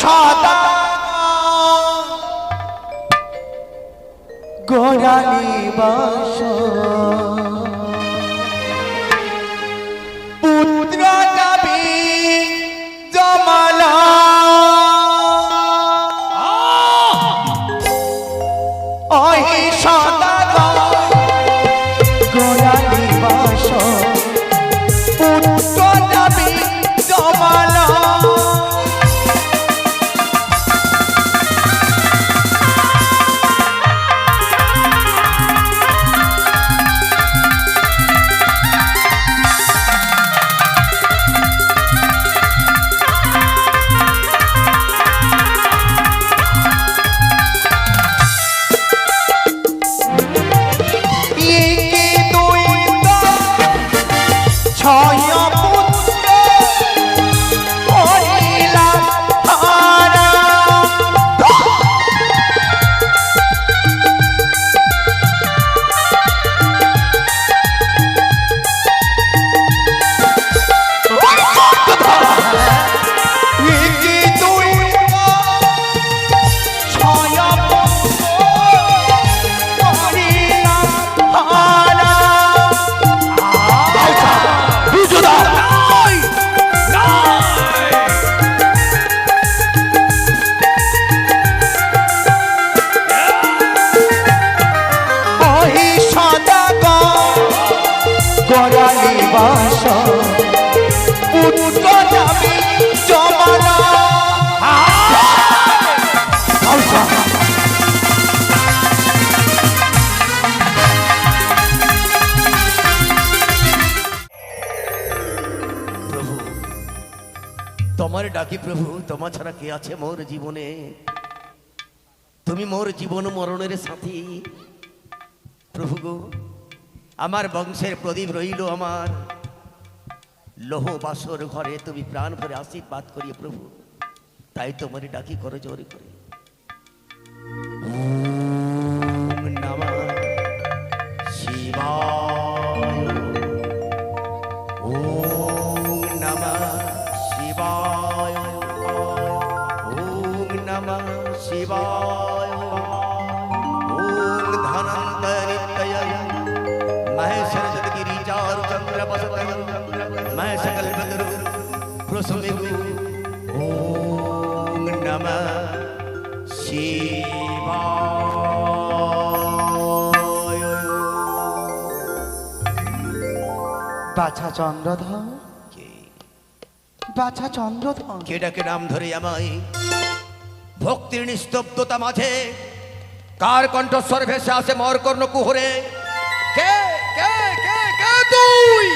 সদা গোড়ালি বাস। তোমার ছাড়া কে আছে মোর জীবনে? তুমি মোর জীবন মরণের সাথী। প্রভু গো, আমার বংশের প্রদীপ রইল আমার। লোহ বাসর ঘরে তুমি প্রাণ ভরে আশীর্বাদ করিয়ে প্রভু, তাই তোমার ডাকি করো জোরে করে। বাছা চন্দ্রধর। কে? বাছা চন্দ্রধর। কে ডাকে নাম ধরে আমায়? ভক্তির নিস্তব্ধতা মাঝে। কার কণ্ঠস্বর ভেসে আসে মর কর্ণ কুহরে? কে কে কে কে তুই?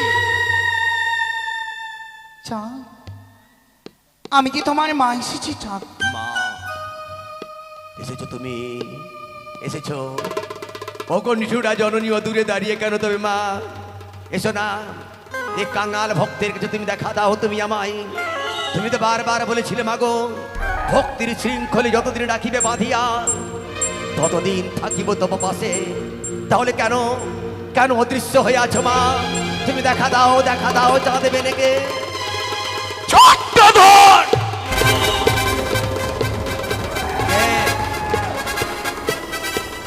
চাঁদ আমি কি তোমার মা এসেছি চাঁদ মা এসেছ তুমি? এসেছ? ওগো নিঠুরা জননী ও দূরে দাঁড়িয়ে কেন তবে মা? এসো না। এই কাঙাল ভক্তের কাছে তুমি দেখা দাও, তুমি আমায়। তুমি তো বারবার বলেছিলে মাগো ভক্তির শৃঙ্খলে যতদিন রাখিবে বাঁধিয়া, ততদিন থাকিব তব পাশে। তাহলে কেন কেন অদৃশ্য হয়ে আছো, মা? তুমি দেখা দাও দেখা দাও, চা দেবে নাকি?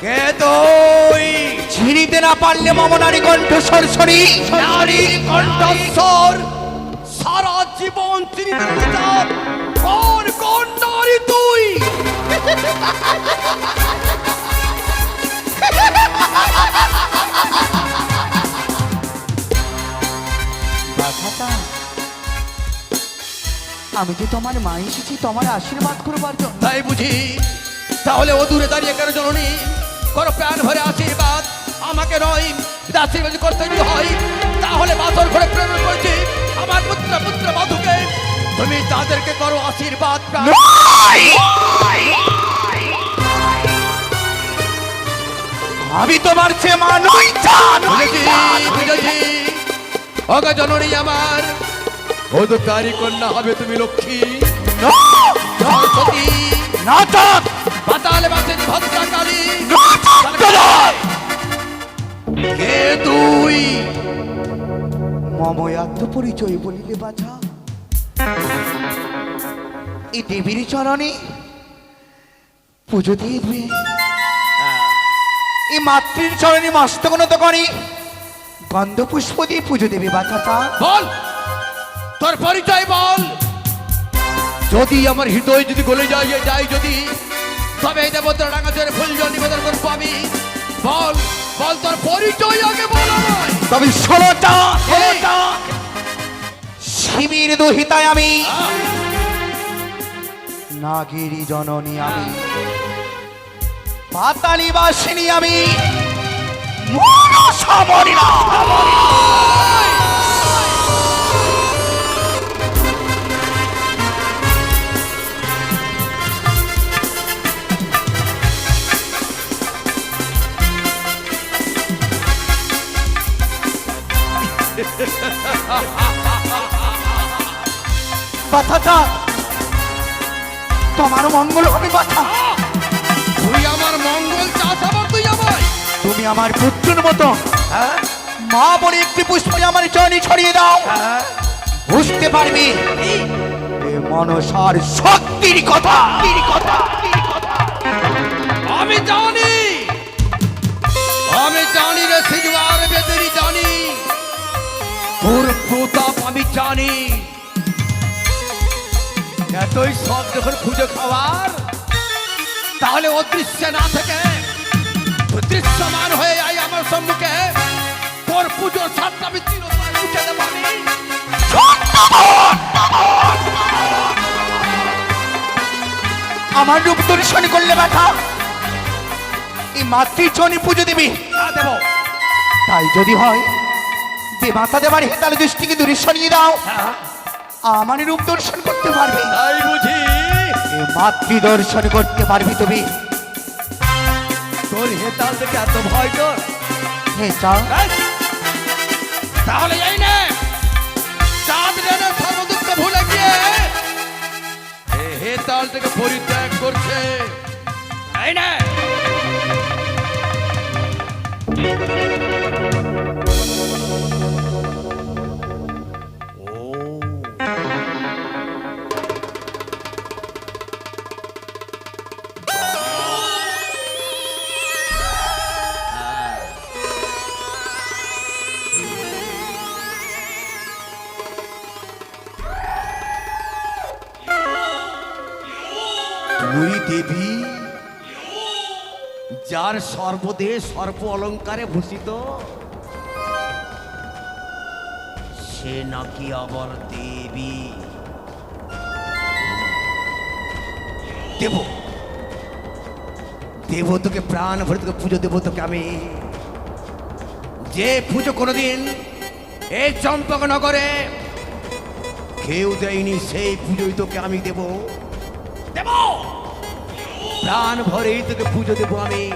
কে তুই? ছিঁড়িতে না পারলে মমনারী কণ্ঠ সরসরি কণ্ঠস্বর সারা জীবন তিনি চান কোন কোন নারী তুই আমি যে তোমার মা এসেছি তোমার আশীর্বাদ করবার জন্য। তাই বুঝি তাহলে ও দূরে দাঁড়িয়ে কেন জননী? করো প্রাণ ভরে আশীর্বাদ। আমাকে নয় আশীর্বাদ করতে যদি হয়। তাহলে বাসর ঘরে প্রেরণ করেছি আমার পুত্র পুত্র মধুকে তুমি তাদেরকে করো আশীর্বাদ আমি তোমার চেয়ে মা নই চাঁদ বুঝেছি বুঝেছি। অগা জননী আমার অধিকারী কন্যা হবে তুমি লক্ষ্মী। সরস্বতী না। চাঁদ পাতালে ভদ্রাকালী। কে তুই? মময় আত্মপরিচয় বলিলে বাছা। এই দেবীর চরণে পুজো দিয়ে দেবে। এই মাতৃর চরণে মস্তকনত করে। গন্ধ পুষ্প দিয়ে পুজো দেবে বাচ্চাটা বল! তোর পরিচয় বল! যদি আমার হৃদয় যদি গলে যায় যায় যদি তবে এই দেবতার ডাঙা চরে ফুল জল নিবেদন করব আমি। বল! বল তোর পরিচয় আগে বল তবে ষোলোটা ষোলোটা। শিবির দুহিতায় আমি। নাগিরি জননী আমি। পাতালি বাসিনী আমি। মনসামরিণা। তোমার মঙ্গল হবে বাচ্চা তুই আমার মঙ্গল আবার তুই আমায় তুমি আমার পুত্রের মতো। হ্যাঁ? মা বলে একটি পুষ্প আমার জনি ছড়িয়ে দাও। হ্যাঁ? বুঝতে পারবি? মনসার শক্তির কথা। কথা আমি জানি। আমি জানি রে সিজওয়ার বেদরি জানি। তোর প্রতাপ আমি জানি। এতই সব যখন খুঁজে খাওয়ার তাহলে অদৃশ্য না থেকে দৃশ্যমান হয়ে আই আমার সম্মুখে। তোর পুজোর সাতটা আমি চিরতরে উঠে দেবো আমার রূপ দর্শন করলে ব্যথা। এই মাতৃ জনি পুজো দিবি। না দেবো। তাই যদি হয় দেবাতা দেবার হেতাল দৃষ্টিকে দূরে সরিয়ে দাও। আমার রূপ দর্শন করতে পারবে। তাই বুঝি। মাতৃ দর্শন করতে পারবি তুমি। তোর হেতাল থেকে এত ভয় তোর। হে তাহলে এই নে। চাঁদ রেনে সর্বদুঃখ ভুলে গিয়ে। এ হেতাল থেকে পরিত্যাগ করছে। নে। সর্বদেশ সর্ব অলঙ্কারে ভূষিত। সে নাকি আবার দেবী? দেব। দেব তোকে প্রাণ ভরে তোকে পুজো দেবো তোকে আমি যে পুজো কোনোদিন এই চম্পকনগরে কেউ দেয়নি, সেই পুজোই তোকে আমি দেব। দেব! প্রাণ ভরেই তোকে পুজো দেবো আমি।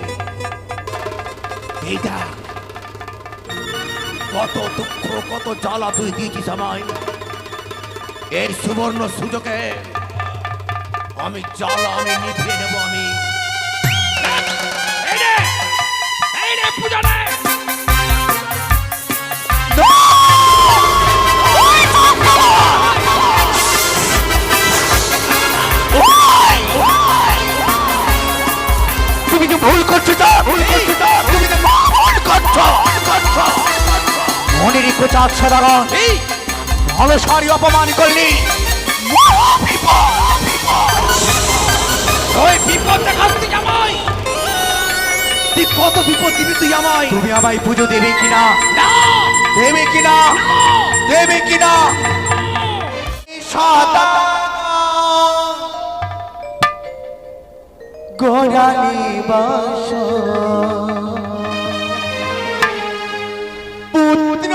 এইটা। কত দুঃখ কত জ্বালা তুই দিয়েছিস আমায়। এই সুবর্ণ সুযোগে আমি জ্বালা আমি নিভিয়ে নেব আমি! তুমি যে ভুল করছ তা? ভুল করছ রেখো চাঁদ সাধারণ ভালো সারি অপমান করলি। ওই বিপদ আমায়। তুই কত বিপদ দিবি তুই আমায়। তুমি আমায় পুজো দেবে কিনা? দেবে কিনা? দেবে কিনা? সাদা গোড়ালি বাস। পুত্র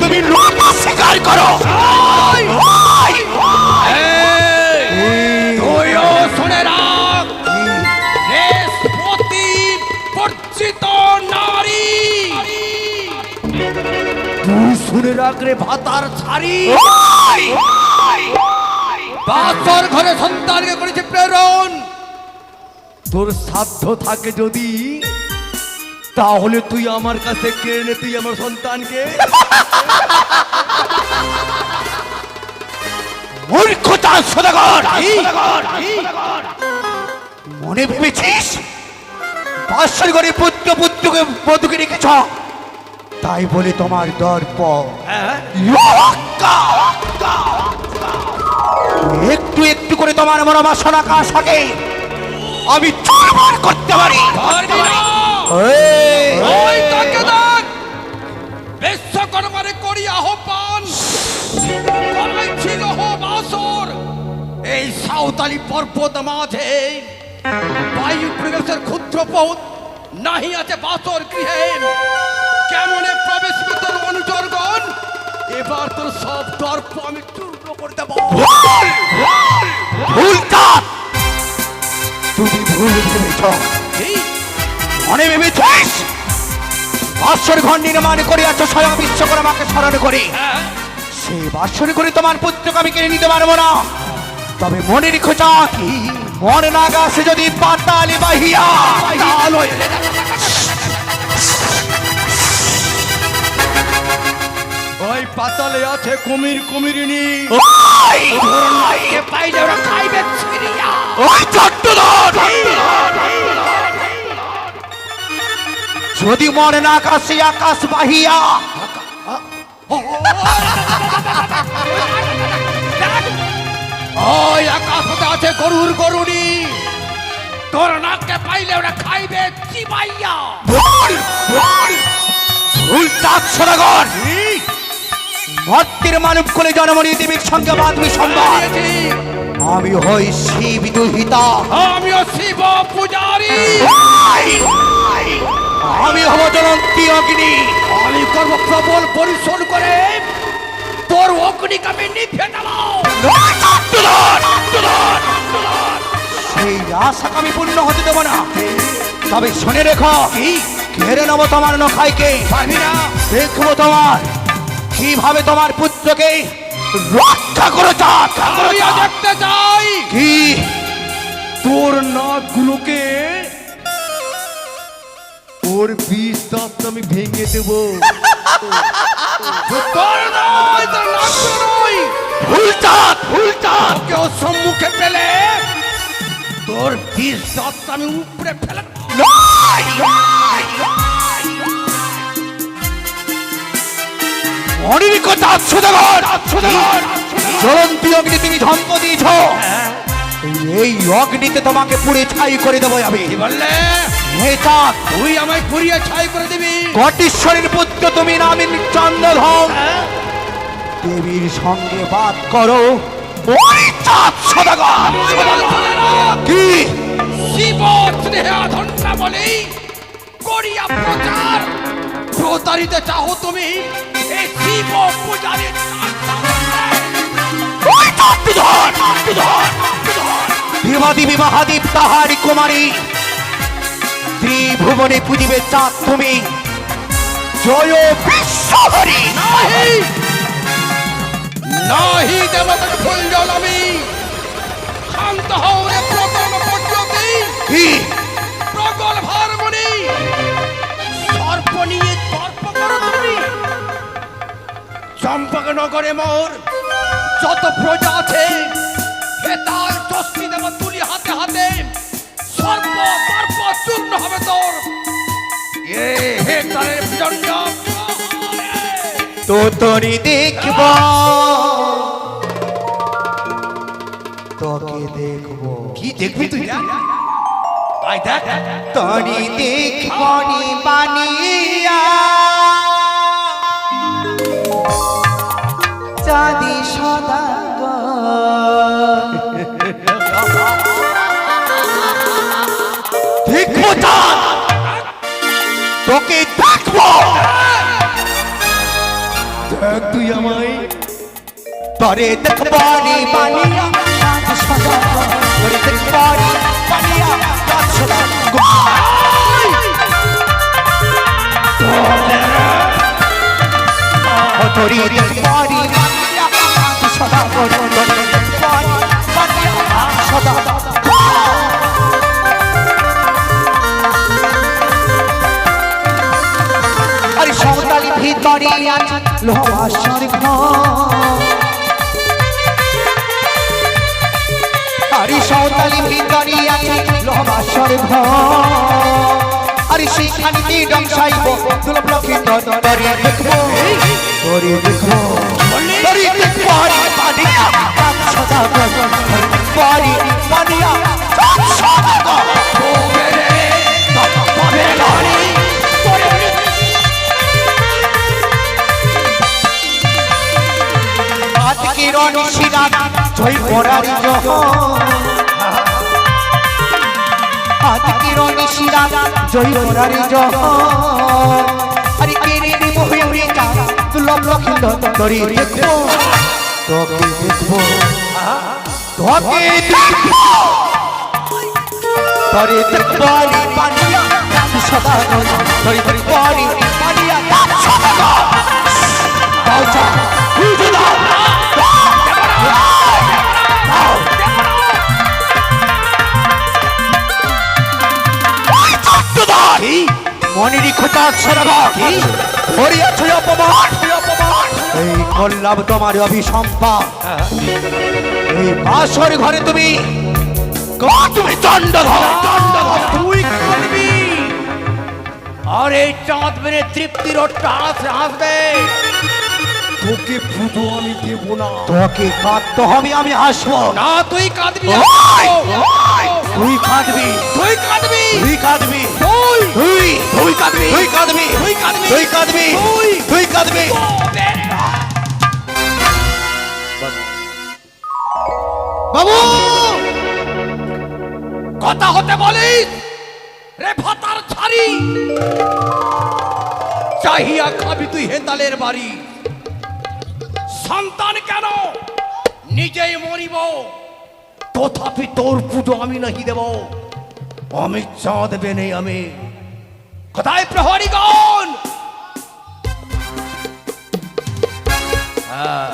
তুমি লোক স্বীকার করো। তুইও শুনে রাখ। নিষ্পত্তি পরিচিত নারী। তুই শুনে রাখ রে ভাতার ছাড়ি। বাসর ঘরে সন্তানকে করেছে প্রেরণ। তোর সাধ্য থাকে যদি তাহলে তুই আমার কাছে কেড়ে নে? তুই আমার সন্তানকে? মূর্খতা সদাগর! মনে ভেবেছিস? বাসর ঘরে পুত্র পুত্রকে বধুকে রেখেছ? তাই বলে তোমার দর্প হ্যাঁ একটু একটু করে তোমার মনে মনোবাসনা কাশাকে আমি চুরমার করতে পারি। ওই তাকে দেখ বিশ্বকর্মারে করি আহ্বান। ছিল হো বাসর এই সাঁওতালি পর্বত মাঝে। বায়ু প্রবেশের ক্ষুদ্র পথ নাহি আছে বাসর গৃহে। কেমনে প্রবেশ তোর অনুচরগণ? এবার তোর সব দর্প আমি চূর্ণ করে দেবো। ভুল কাজ তুমি ভুল ভেবেছ। এই মনে ভেবেছিস বাসর ঘর নির্মাণ করিয়াছ স্বয়ং বিশ্বকর্মাকে স্মরণ করে। হ্যাঁ সে বাসর করে তোমার পুত্রকে আমি কিনে নিতে পারব না। তবে মনে রেখো যা মনে না গাছে যদি পাতালি বাহিয়া। ওই পাতালে আছে কুমির কুমিরিনী। যদি মনে না আকাশে আকাশ বাহিয়া। ওই আকাশতে আছে গরুর গরুনি। তোর নাককে পাইলে ওরা খাইবে চিবাইয়া। ভুল চাঁদ সদাগর ভক্তির মানব কোলে জনমণি দেবীর সঙ্গে বাঁধবি সম্মান আমি হই শিব দুহিতা। আমিও শিব পূজারি। আমি হব জ্বলন্তী অগ্নি। আমি করব প্রবল পরিশ্রম করে তোর অগ্নিকে আমি নিভে সেই আশাকে আমি পূর্ণ হতে দেবো না। তবে শুনে রেখো ঘেরে নেব তোমার নখাইকে। পারবি না। দেখব তোমার কীভাবে তোমার পুত্রকে রক্ষা করে দেখতে চাই। কি? তোর নাকগুলোকে ওর বিষ দাঁত আমি ভেঙে দেবো। সম্মুখে পেলে তোর বিষ দাঁত আমি উপরে ফেলে দেবো। নয় নয় মনির কথা সুদগর সুদগর অগ্নি তুমি ধম্প দিয়েছ। এই অগ্নিতে তোমাকে পুড়ে ছাই করে দেবো আমি। বললে? চাঁদ তুই আমায় পুড়িয়ে ছাই করে দিবি। কটেশ্বরের পুত্র তুমি নামিন চন্দ্রধম। দেবীর সঙ্গে বাদ করো। কি শিব স্নেহা ধন্যা বলেই করিয়া প্রচার। প্রতারিতে চাও তুমি এই শিব ধর দেবাদেবী মহাদেব তাহারি কুমারী। ত্রিভুবনে পুজিবে চাঁদ তুমি। জয় বিশ্বহরি। নাহি। নাহি দেবতা ফুল জল আমি। শান্ত হও রে প্রথম পর্যতি। কি? প্রগল ভারমণি। সর্প নিয়ে তর্প করো তুমি। চম্পক নগরে মোর যত প্রজা আছে হেতাল চষ্টি দেব তুলি হাতে হাতে। সর্প সর্প চূর্ণ হবে তোর। এ হে তারের দণ্ড তো তোরি দেখব। তোকে দেখব। কি দেখবি তুই? আয় দেখ। তোরি দেখব নি বানিয়া। চাঁদি সদা তোকে দেখব দেখ তুই আমায়। তরে দেখবানি বানিয়া তরে দেখবানি বানিয়া সদা তরে দেখবানি বানিয়া সদা সদা। ভিতরে আছে লোহাসর ঘর। আরে সন্তালি ভিতরে আছে লোহাসর ঘর? আরে সেখানে ডংসাইব দুলভ লক্ষ্মী তরে দেখব? তরে দেখব। তরে দেখব, আরে পানিয়া সদা তরে আরে পানিয়া সদা গো তবে রে তবে রে আজকে রনিশিরা জয় পরারি জহ। আজকে রনিশিরা জয় পরারি জহ। আরে কেরে রে মোহে উড়ে যা তুলম লখিন্দ তরি দেখব। তোকে দেখব। তোকে দেখব। তরে দেখব। পানিয়া সদা তরি পানিয়া সদা মনিরি খোঁচা ছড়াবা হরিয়াছ অপমান এই করলাম তোমার এই বাসর ঘরে তুমি তুমি দণ্ড তুই করবি? আর এই চাঁদ মেরে তৃপ্তির হাসবে তোকে পুজো আমি দেব না। তোকে কাঁদতে হবে আমি হাসবো। না তুই কাঁদবি! তুই কাঁদবি। তুই কাঁদবি। তুই কাঁদবি। তুই তুই কাঁদবি। তুই কাঁদবি তুই কাঁদবি। তুই কাঁদবি। তুই কাঁদবি বাবু! কথা হতে বলিস রে ভাতার ছাড়ি। চাহিয়া খাবি তুই হেতালের বাড়ি। সন্তান কেন? নিজেই মরিব। তথাপি তোর পুজো আমি নাহি দেব? আমি চাঁদ বেনে আমি। কোথায় প্রহরীগণ হ্যাঁ।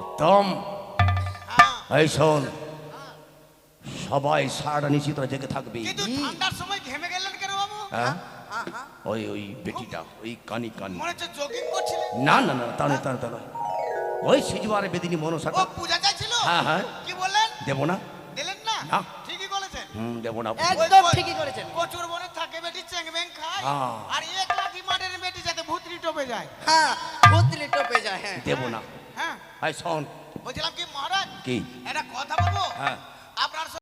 উত্তম। এই শোন সবাই সারা নিশ্চিত জেগে থাকবি। কিন্তু ঠান্ডার সময় ঘেমে গেলেন কেন বাবু? হ্যাঁ? হ্যাঁ, হ্যাঁ। ওই ওই বেটিটা ওই কানি কানি। মনে হচ্ছে জগিং না না না তা নয় তা নয়, ওই সিজুয়ারে বেদিনী ও মনসাটা পূজা চাইছিল হ্যাঁ, হ্যাঁ। কি বললেন? দেবো না। ঠিকই বলেছেন। হুম দেবো না। একদম ঠিকই করেছেন কচুর বনে থাকে বেটি চেং খায়। হ্যাঁ। আর এক লাঠি মাঠের বেটি যাতে ভূতরি টপে যায়। হ্যাঁ টপে যায় হ্যাঁ। দেবো না। হ্যাঁ। শোন। বলছিলাম কি মহারাজ? কি? একটা কথা বলব? হ্যাঁ।